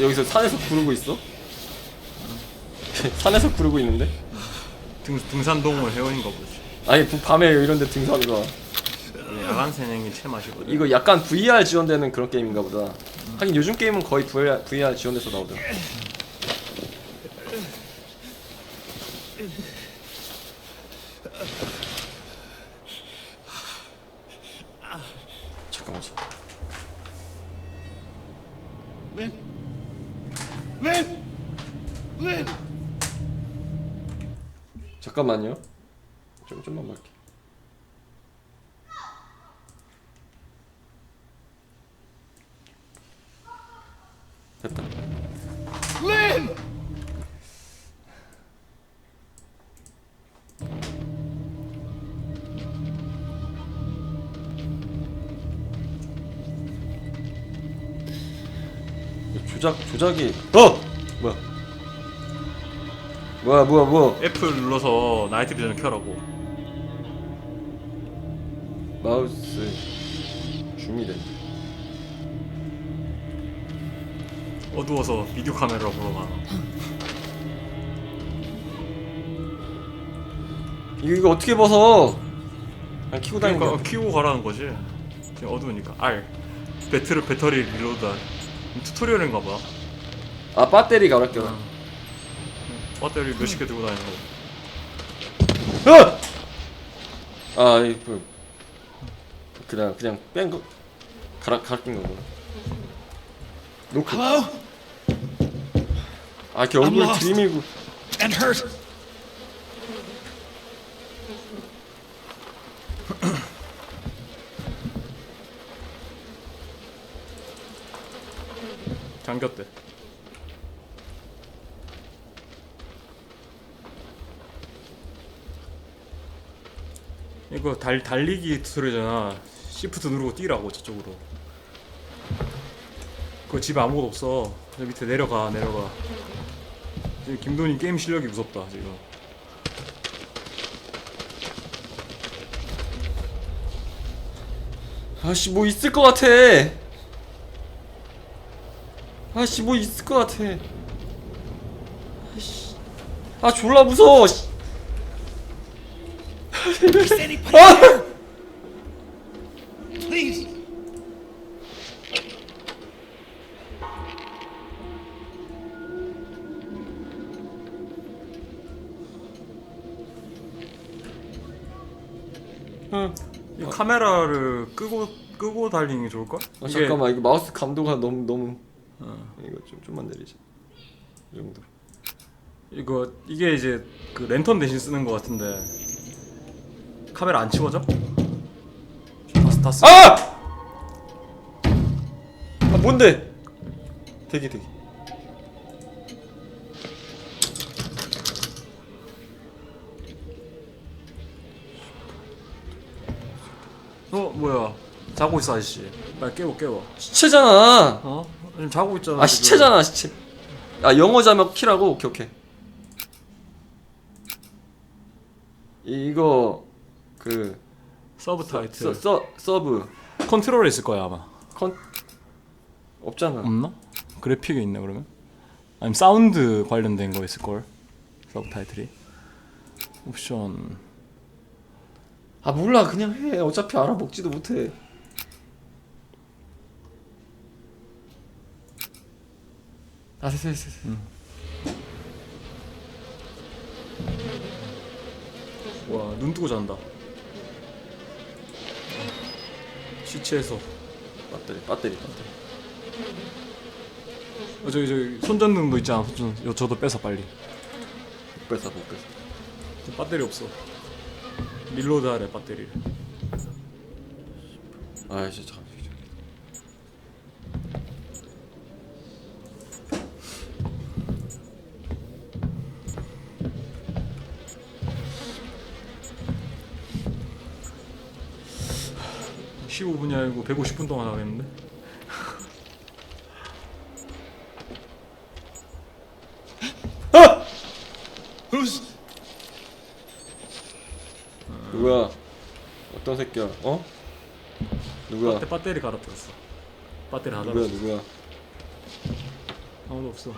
여기서, 산에서 구르고 있어? 산에서 구르고 있는데? 등, 등산동물 회원인가 보지. 아니 부- 밤에 이런 데 등산을 가. 네, 야간 사냥이 체맛이거든. 이거 약간 VR 지원되는 그런 게임인가 보다. 하긴 요즘 게임은 거의 VR, VR 지원돼서 나오더라 잠깐만 Lynn? Lynn? Lynn? 잠깐만요. 좀, 좀만 볼게. 됐다. Lynn! 조작 조작이 어! 뭐야 뭐야 뭐야 뭐야. F 눌러서 나이트 비전을 켜라고. 마우스 줌이래 어두워서 비디오 카메라로 보러 가 이거 이거 어떻게 벗어? 그냥 키고 다니는 그러니까 거야 키우고 가라는 거지. 어두우니까. R. 배터리 배터리 리로드 튜토리얼인가 봐. 아 배터리가 어렵게 나 배터리 몇십 개 들고 다니는 거 어! 아 이거 그냥 그냥 뺀 거 갈아 갈아 낀 거구나 노크 Hello? 아 이렇게 얼굴 lost. 들이밀고 And hurt. 잠겼대 이거 달, 달리기 튜토리얼이잖아. 시프트 누르고 뛰라고 저쪽으로. 그거 집에 아무것도 없어. 저 밑에 내려가 내려가. 지금 김돈이 게임 실력이 무섭다 지금. 아씨 뭐 있을 것 같아. 아씨 뭐 있을 것 같아. 아씨. 아 졸라 무서워 씨. There? Please. 응. 이 카메라를 끄고 끄고 달리는 게 좋을걸? 아, 이게 잠깐만 이거 마우스 감도가 너무 너무 어. 이거 좀 좀만 내리자 이 정도 이거 이게 이제 그 랜턴 대신 쓰는 거 같은데 카메라 안 치워져? 다, 다 쓰... 아! 아 뭔데? 대기 대기. 어 뭐야? 자고 있어 아저씨. 빨리 깨워 깨워. 시체잖아. 어? 지금 자고 있잖아 아 지금. 시체잖아 시체. 아 영어 자막 키라고? 오케이 오케이. 이거 그 서브 서, 타이틀. 서, 서브. 컨트롤에 있을 거야 아마. 컨 없잖아. 없나? 그래픽에 있나 그러면? 아니면 사운드 관련된 거 있을 걸? 서브 타이틀이. 옵션. 아 몰라. 그냥 해. 어차피 알아먹지도 못해. 아 됐어 됐어 됐어. 와눈 뜨고 잔다 시체에서. 배터리 배터리 배터리. 어 저기 저기 손전등 도 있잖아 손전 요 저도 빼서 빨리. 못 뺐어 못 뺐어 저 배터리 없어. 릴로드 하래 배터리를. 아이씨 잠 15분이 아니고 150분 동안 하겠는데? Who's. 누구야? 어떤 새끼야? 어? 누구야? 배터 배터리 갈아들었어. 배터리 다 누구야. 누구야? 아무도 없어.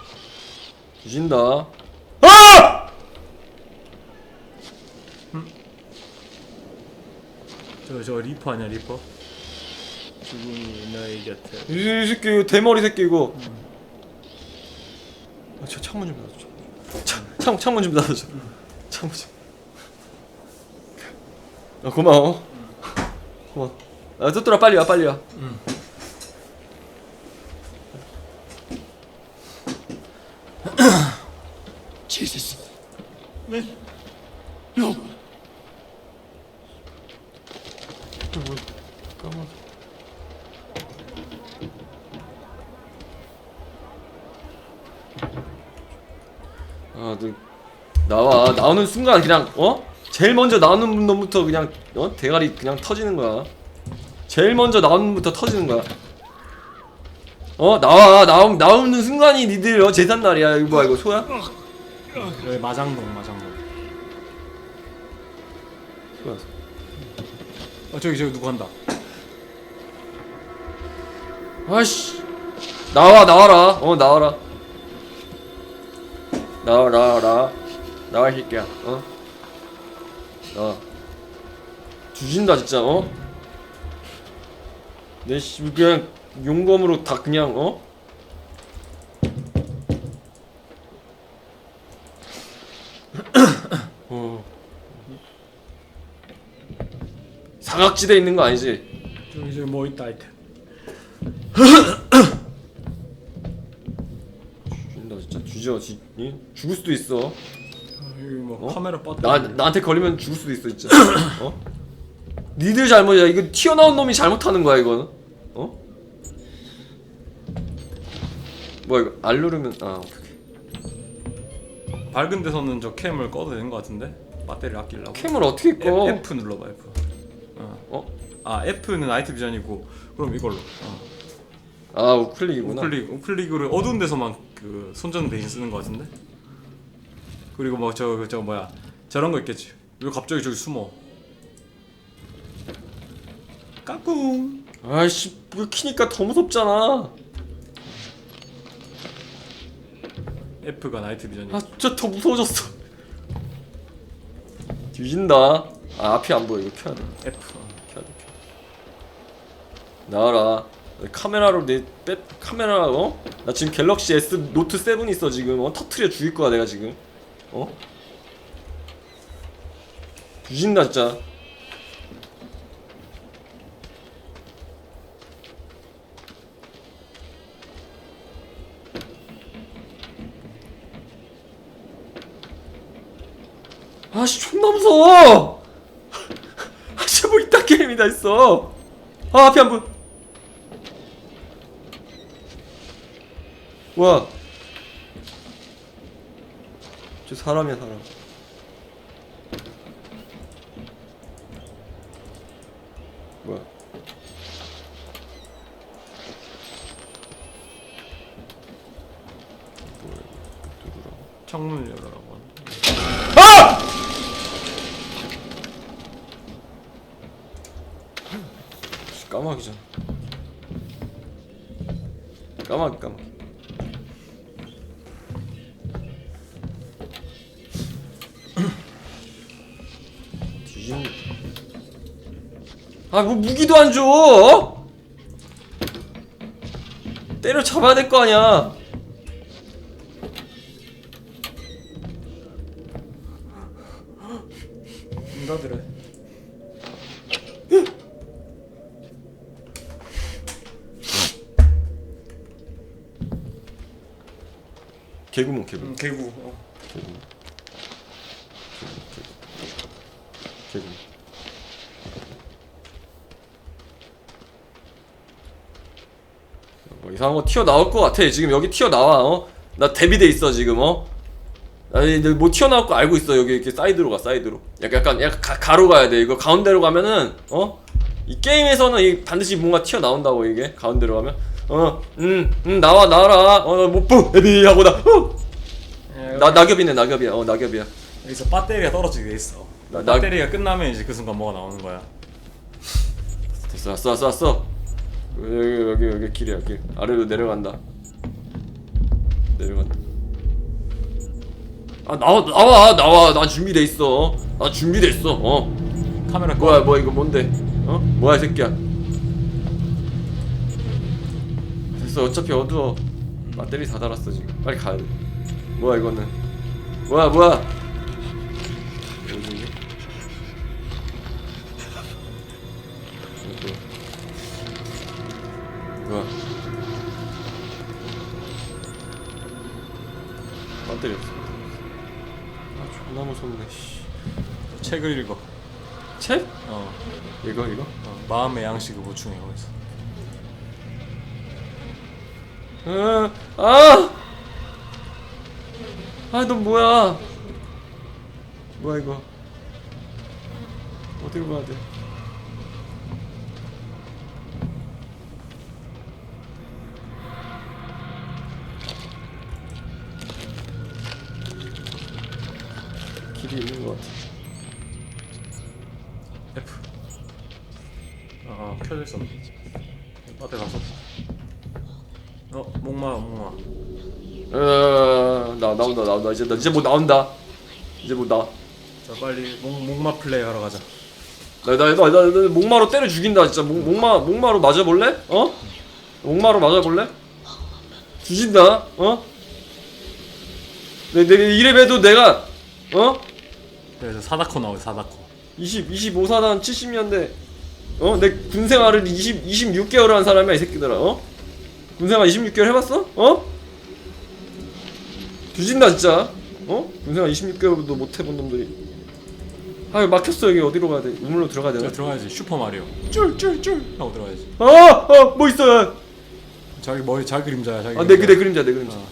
뒤진다. 아! 저저 리퍼 아니야 리퍼? 죽음이 너의 곁에. 이 새끼 이거 대머리 새끼 이거. 아, 저 창문 좀 닫아줘. 창, 창 창문 좀 닫아줘. 창문 좀. 아, 고마워. 고마워. 아, 뚜뚜라 빨리 와 빨리 와. Jesus. Lynn. No. 까만. 아, 너 나와 나오는 순간 그냥 어? 제일 먼저 나오는 놈부터 그냥 어 대가리 그냥 터지는 거야. 제일 먼저 나오는 놈부터 터지는 거야. 어 나와 나오 나오는 순간이 니들 어 재산 날이야 이거 봐 이거 소야? 여기 마장동 마장동. 소야. 어 저기 저기 누구 한다. 아씨 나와 나와라 어 나와라 나와 나와라 나와 이 새끼야 어 나와 뒤진다 진짜 어? 내씨 그냥 용검으로 다 그냥 어? 어 사각지대 있는 거 아니지? 저기 저기 뭐 있다 아이템. 죽인다 진짜 뒤져 뒤, 이? 죽을 수도 있어 뭐 어? 카메라 배터리. 나 나한테 걸리면 죽을 수도 있어 진짜 어? 니들 잘못이야 이거 튀어나온 놈이 잘못하는 거야 이거는 어? 뭐야 이거 알 누르면 아 오케이 오케이. 밝은 데서는 저 캠을 꺼도 되는 것 같은데 배터리 아끼려고. 캠을 어떻게 꺼? F, F 눌러봐 F. 어. 어? 아 F는 나이트 비전이고 그럼 이걸로. 어. 아 우클릭이구나 우클릭 우클릭으로 어두운 데서만 그 손전 대신 쓰는 것 같은데. 그리고 뭐저저 뭐야 저런 거 있겠지. 왜 갑자기 저기 숨어? 까꿍. 아이씨 이거 키니까 더 무섭잖아 F가 나이트 비전이. 아 진짜 더 무서워졌어 뒤진다 아 앞이 안 보여 이거 켜야 돼 F. 켜야 돼 켜야 돼 나와라 카메라로 내 빼, 카메라 어? 나 지금 갤럭시 S 노트 7 있어 지금 어? 터트려 죽일 거야 내가 지금 어? 뒤진다 진짜 아씨 존나 무서워 아씨 뭐 이딴 게임이 다 있어 아 앞에 한분 와. 저 사람이야 사람. 아 뭐 무기도 안 줘. 어? 때려 잡아야 될 거 아니야. 인가들을. 개구멍 개구멍. 음, 개구. 어. 개구멍. 개구멍. 뭐 이상한 거 튀어 나올 것 같아. 지금 여기 튀어 나와. 어? 나 대비돼 있어 지금. 어? 나뭐 튀어 나올 거 알고 있어. 여기 이렇게 사이드로 가 사이드로. 약간 약간 가, 가로 가야 돼. 이거 가운데로 가면은 어? 이 게임에서는 이 반드시 뭔가 튀어 나온다고 이게 가운데로 가면. 어, 음, 음 나와 나와라. 어, 못 보. 데비 하고 나. 어. 예, 나 낙엽이네 낙엽이야. 어 낙엽이야. 여기서 배터리가 떨어지게 돼 있어. 나- 나- 배터리가 끝나면 이제 그 순간 뭐가 나오는 거야. 됐어 왔어 왔어 왔어 여기 여기 여기 길이야 길. 아래로 내려간다. 내려간다 아 나와 나와 나와. 나 준비돼 있어. 나 준비돼 있어. 어. 카메라 꺼. 뭐야 뭐야 이거 뭔데? 어? 뭐야 이 새끼야? 됐어. 어차피 어두워. 배터리 다 달았어 지금. 빨리 가야 돼. 뭐야 이거는? 뭐야 뭐야 책을 읽어. 책? 어. 이거 이거? 어. 마음의 양식을 보충해 거기서. 아, 아! 아, 너 뭐야? 뭐야 이거? 어디로 가야 돼? 길이 있는 것 같아. 아 켜져 있었네. 앞에 가서. 어 목마 목마. 어, 나 나온다 나온다 이제 나 이제 뭐 나온다. 이제 뭐 나. 자 빨리 목 목마 플레이 하러 가자. 나나 나 나, 나, 나 목마로 때려 죽인다 진짜 목, 목마 목마로 맞아볼래? 어? 목마로 맞아볼래? 뒤진다 어? 내, 내 이래봬도 내가 어? 그래서 사다코 나오지 사다코. 20 25사단 70년대 어? 내 군생활을 20 26개월을 한 사람이야 이 새끼들아 어? 군생활 26개월 해봤어? 어? 뒤진다 진짜 어? 군생활 26개월도 못 해본 놈들이 아 막혔어 여기 어디로 가야 돼 우물로 들어가야 저 되나? 들어가야지 슈퍼 마리오. 쫄쫄쫄 하고 들어가야지. 아! 어! 뭐 있어 자기 머리 자기 그림자야 자기. 아, 내, 그림자. 내 그림자, 내 그림자. 어.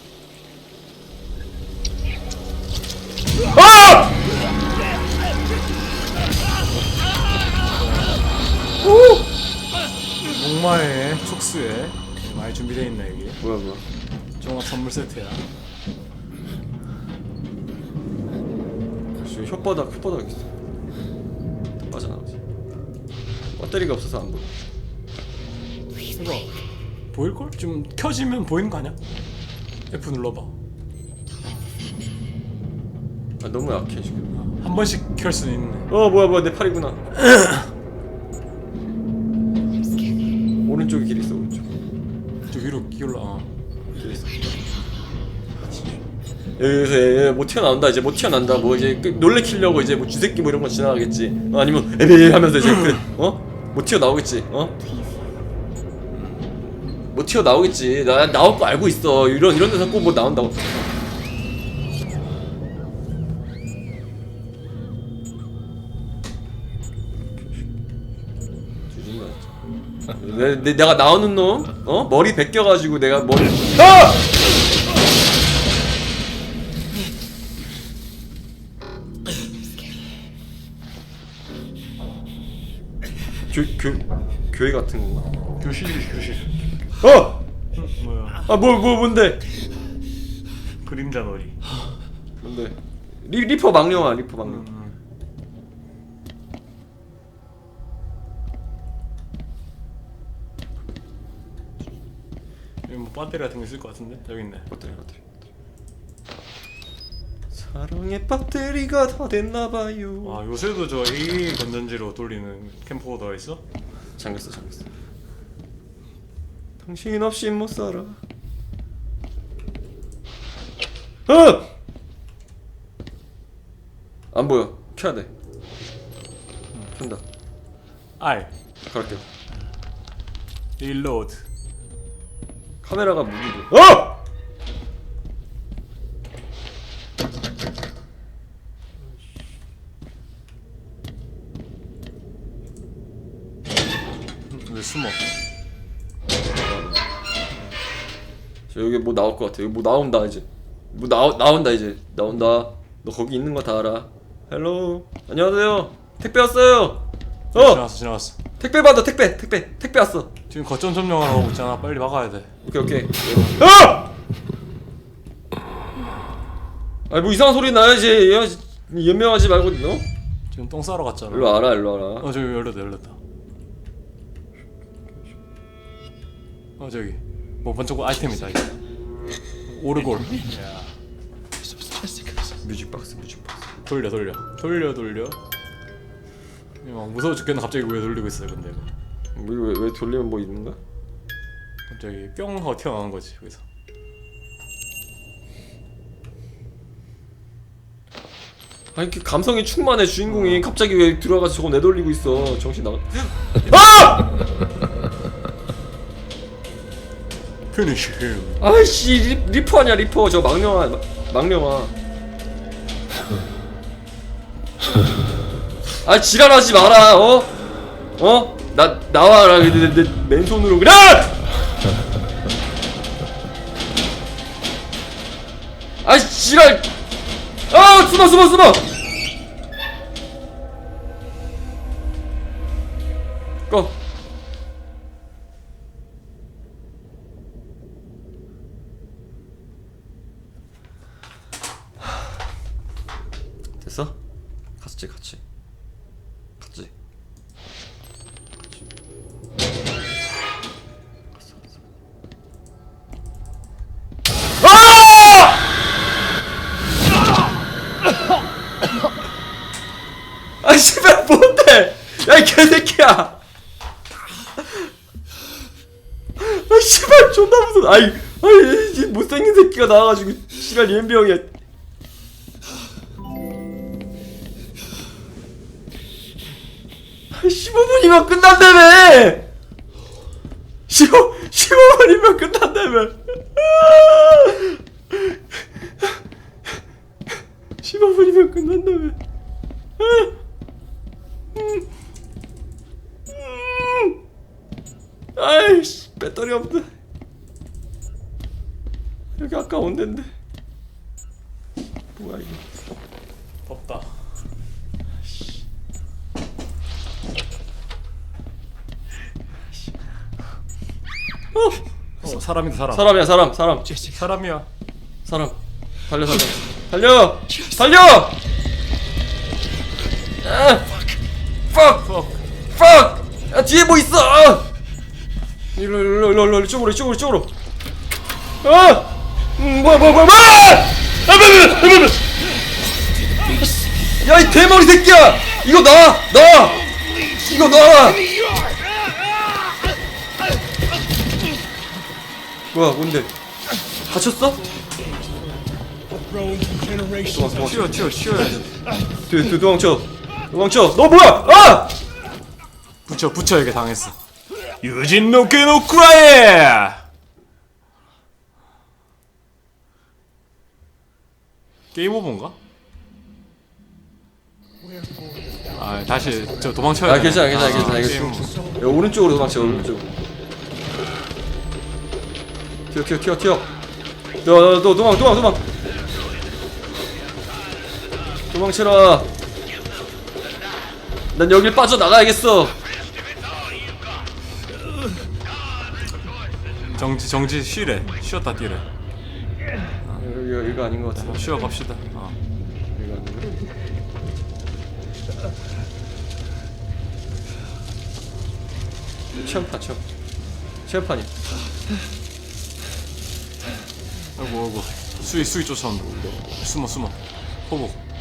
아! 목마에 촉수에 많이 준비돼 있네 여기. 뭐야, 뭐야. 종합 선물 세트야. 지금 혓바닥, 혓바닥 있어. 빠져나가지. 배터리가 없어서 안 보여. 이거 보일 걸? 좀 켜지면 보이는 거 아니야? F 눌러봐. 아, 너무 약해, 지금. 한 번씩 켤 수는 있네. 어, 뭐야, 뭐야, 내 팔이구나. 여기서 얘, 얘못 튀어나온다 이제 못 튀어난다 뭐 이제 그 놀래키려고 이제 뭐 쥐새끼 뭐 이런 거 지나가겠지 어, 아니면 에베 하면서 이제 그 어? 못 튀어나오겠지 어? 못 튀어나오겠지 나 나올 거 알고 있어 이런 이런 데서 꼭 뭐 나온다고 내, 내, 내가 나오는 놈 어? 머리 벗겨가지고 내가 머리 아! 교, 교, 교회 같은 건가? 교실이지 교실. 어! 응, 뭐야? 아, 뭐, 뭐, 뭔데? 그림자 놀이. 뭔데? 리, 리퍼 망령아, 리퍼 망령. 음. 여기 뭐 배터리 같은 거 있을 것 같은데 여기 있네. 배터리, 배터리. 사랑의 배터리가 다 됐나봐요. 아 요새도 저 A 건전지로 돌리는 캠코더가 있어? 잠겼어, 잠겼어. 당신 없이 못 살아. 어! 안 보여. 켜야 돼. 켠다. R 갈게. 릴로드. 카메라가 무기고. 어! 왜 숨어? 저 여기 뭐 나올 것 같아. 여기 뭐 나온다 이제. 뭐 나오 나온다 이제. 나온다. 너 거기 있는 거 다 알아. 헬로. 안녕하세요. 택배 왔어요. 어! 지나갔어 지나갔어. 택배 받아. 택배. 택배. 택배 왔어. 지금 거점 점령을 하고 있잖아. 빨리 막아야 돼. 오케이 오케이. 아! 아니 뭐 이상한 소리 나야지. 야, 연명하지 말고 너 지금 똥 싸러 갔잖아. 일로 와라 일로 와라 어 저기 열렸다 열렸다. 어 저기 뭐 번쩍 아이템이다 이거. 오르골. 뮤직박스 뮤직박스 돌려 돌려 돌려 돌려. 이거 막 무서워 죽겠네 갑자기 왜 돌리고 있어요 근데 이거. 뭐 왜, 왜 돌리면 뭐 있는가? 갑자기 뿅 하고 튀어나온 거지 여기서. 아니 그 감성이 충만해 주인공이 갑자기 왜 들어가서 저거 내돌리고 있어 정신 나가 아! Finish him. 아이씨 리, 리퍼 아니야 리퍼 저 망령아 마- 망령아 아 지랄하지 마라 어? 어? 나 나와라 내, 내, 내 맨손으로 그래! 아 지랄 아 숨어 숨어 숨어 꺼 됐어? 갔지 갔지 갔지 갔어, 갔어. 아! 아 씨발 뭔데? 야 이 개새끼야! 아 씨발 존나 무서워 아이 아이 이 못생긴 새끼가 나와가지고 씨발 예병이야 아, 15분이면 끝난다며! 15, 15분이면 끝난다며! 15분이면 끝난다며! 아이씨, 배터리 없네. 여기 아까 온 데인데. 뭐야, 이거. 덥다. 어 사람이다 사람. 사람이야, 사람, 사람. 사람이야. 사람 달려 달려 달려 달려 아, fuck fuck. fuck 야 뒤에 뭐 있어 아! 일로 일로 일로 일로 이쪽으로 이쪽으로 이쪽으로. 아 음, 뭐야 뭐야 뭐야 뭐야! 아, 뭐야, 뭐야, 뭐야, 뭐야. 야이 대머리 새끼야! 이거 놔놔! 이거 놔! 뭐야 뭔데? 다쳤어? 도망 튀어 튀어 튀어야지. 도, 도망쳐. 도망쳐. 너 뭐야? 아! 붙여 붙여에게 당했어. 유진 노케 노쿠라에. 게임 오버인가? 아 다시 저 도망쳐야 아 돼. 괜찮아 괜찮아 괜찮아 이거 게임 오버. 야, 오른쪽으로 도망쳐 오른쪽으로 튀어 튀어 튀어 튀어 너너 도망 도망 도망 도망쳐라 난 여길 빠져나가야겠어 정지 정지 쉬래. 쉬었다 뛰래. 여기 여기가 아닌 것 같아 쉬어 갑시다. 어. 아닌 체험판 체험 체험판이 아이고 아이고 수위 수위 쫓아온다. 숨어 숨어. 호복.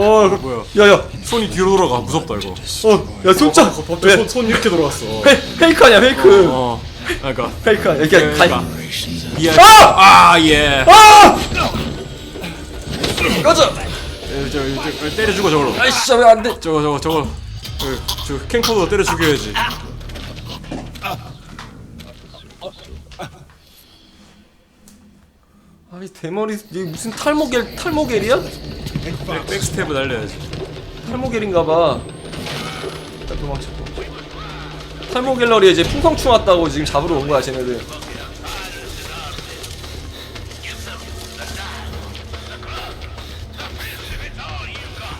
어 뭐야? 야 야 손이 뒤로 돌아가 무섭다 이거. 어 야 손자 왜 손, 손 이렇게 돌아갔어. 페, 페이크 아니야 페이크 어. 그러니까 페이크 아니야 이게 그러니까. 가 미안. 아! 아 예. 아! 꺼져 저, 저, 저, 때려 죽어 저걸로. 아이씨 왜 안돼 저거 저거 저거. 그, 저 캔코더 때려 죽여야지. 아이 대머리 이게 무슨 탈모겔 탈모겔이야? 백, 백스텝을 날려야지. 탈모겔인가봐. 나 도망쳐 도망쳐 탈모갤러리에 이제 풍성충 왔다고 지금 잡으러 온 거야 쟤네들.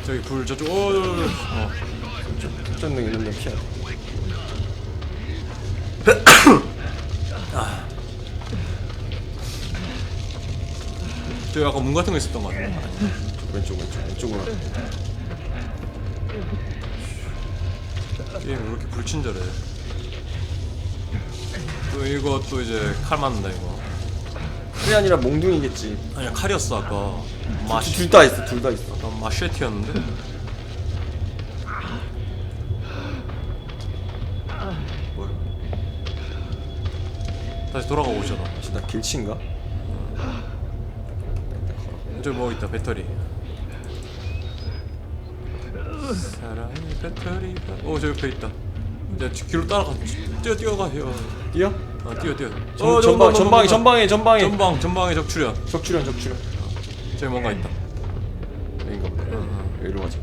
저기 불 저쪽 오, 어. 쫓는 이런 놈 피해 저기 아까 문 같은 거 있었던 거 같은데 왼쪽 왼쪽 왼쪽으로. 게임 왜 이렇게 불친절해? 또 이거 또 이제 칼 맞는다 이거. 그게 아니라 몽둥이겠지. 아니야 칼이었어 아까. 마시 둘 다 있어 둘 다 있어. 아까 마쉐티였는데? 뭐야? 다시 돌아가 오잖아. 혹시 나 길치인가? 저기 뭐 있다 배터리 사랑의 배터리가 오저 옆에 있다. 이제 뒤로 따라가 뛰어 뛰어가 뛰어 뛰어? 아 뛰어 뛰어. 전, 어, 전방 전방에. 전방에 전방에. 전방 전방에 적출현 적출현 적출현 저기 뭔가 있다. 여긴가 보네. 응, 여기로 가자.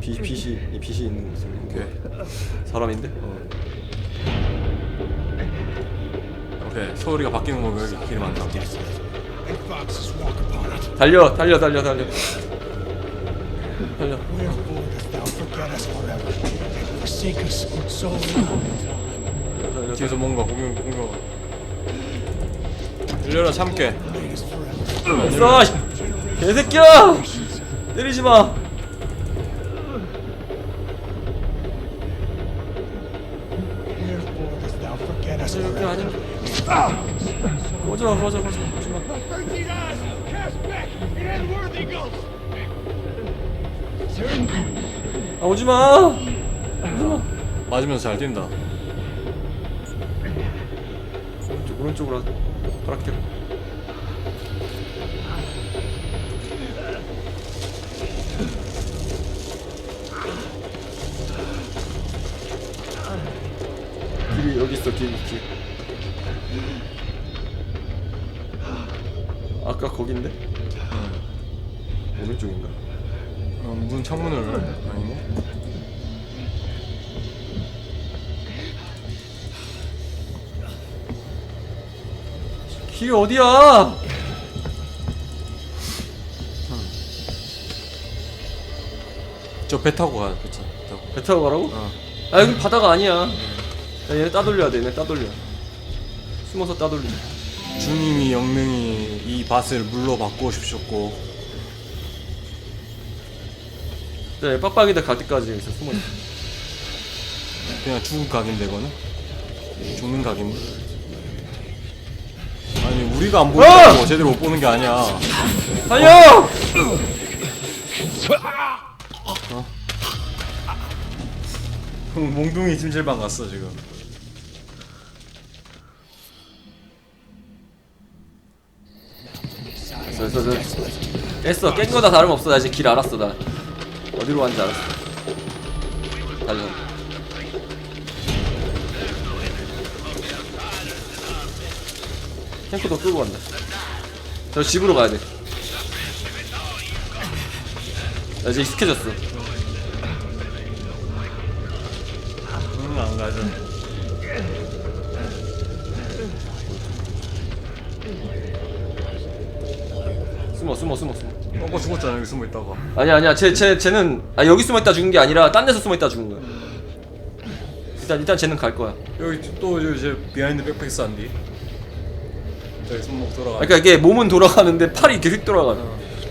빛, 빛이 이 빛이 있는 모습 오케이. 사람인데? 어. 오케이. 소리가 바뀌는 거 여기 길이 많다. 달려 달려 달려. 달려. 달려 forget us forever, and forsake us so long? 뒤에서 뭔가 공격 공격 열려라 참깨 써 개새끼야 때리지 마 Wherefore dost thou forget us 여기 forever? 아니야 꺼져 꺼져 꺼져 꺼져 마 Thirteen eyes, cast back, and unworthy ghost. 아 오지마 맞으면서 잘 뛴다 오른쪽 오른쪽으로 허락해 길이 여기 있어 길 길. 아까 거긴데? 오른쪽인가? 어, 문 창문을 아니네 길 어디야? 저 배 타고 가야 배 타고 배 타고 가라고? 어. 아 여기 바다가 아니야. 야, 얘네 따돌려야 돼. 얘네 따돌려. 숨어서 따돌려. 주님이 영능이 이 밭을 물로 바꾸십시오 네, 빡빡이들 갈 때까지 여기서 숨어. 있어. 그냥 죽은 각인데 이거는 죽는 각인데 아니 우리가 안 보인다고 제대로 못 보는 게 아니야 달려! 몽둥이 찜질방 갔어 지금 됐어, 됐어, 됐어. 깼어. 깬 거다 다름없어. 나 이제 길 알았어. 나 어디로 가는지 알았어. 달려. 탱크도 끌고 간다. 저 집으로 가야 돼. 나 이제 익숙해졌어. 응 안 가죠 숨어, 숨어, 숨어, 숨어. 뻥거 죽었잖아 여기 숨어 있다가 아니야, 아니야. 쟤, 쟤, 쟤는 아 여기 숨어 있다 죽은 게 아니라 딴 데서 숨어 있다 죽은 거야. 일단, 일단 쟤는 갈 거야. 여기 또 이제 비하인드 백팩 싼디 저기 손목 돌아가 그러니까 이게 몸은 돌아가는데 팔이 이렇게 휙 돌아가.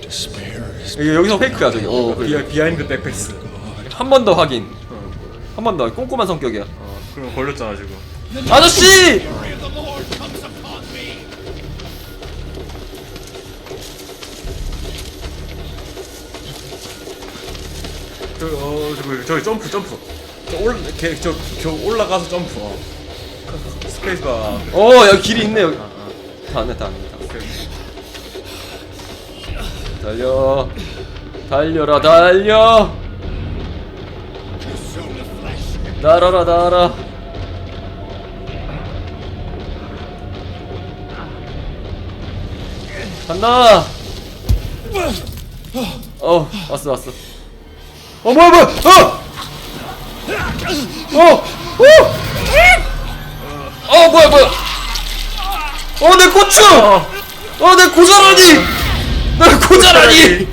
Despair is 이게 여기서 페이크야 저기. 어, 그래. 비하, 비하인드 백팩스 한 번 더 확인. 어, 한 번 더. 꼼꼼한 성격이야. 어 그럼 걸렸잖아 지금 아저씨! 저, 어, 저기, 저기 점프 점프 저 올, 걔, 저, 저 올라가서 점프 어. 스페이스바 어, 여기 길이 있네 여기. 다 왔네, 다 왔네. 다 왔네. 달려. 달려라, 달려. 날아라, 날아. 간다. 어, 왔어, 왔어. 어, 뭐야, 뭐야, 어! 어! 어! 어 뭐야 뭐야. 어내 고추! 어내 고사라니! 나 고자라니!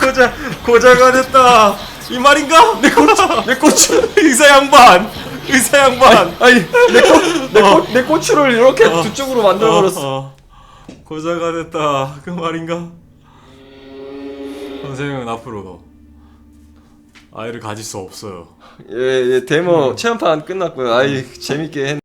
고자 고자가 됐다. 이 말인가? 내 고추 내 고추. 의사 양반 의사 양반. 아니 내꽃내 고추를 이렇게 두 쪽으로 만들어 버렸어. 어, 어. 고자가 됐다. 그 말인가? 선생님은 앞으로 아이를 가질 수 없어요. 예, 예 데모 체험판 끝났고요 아이 재밌게 했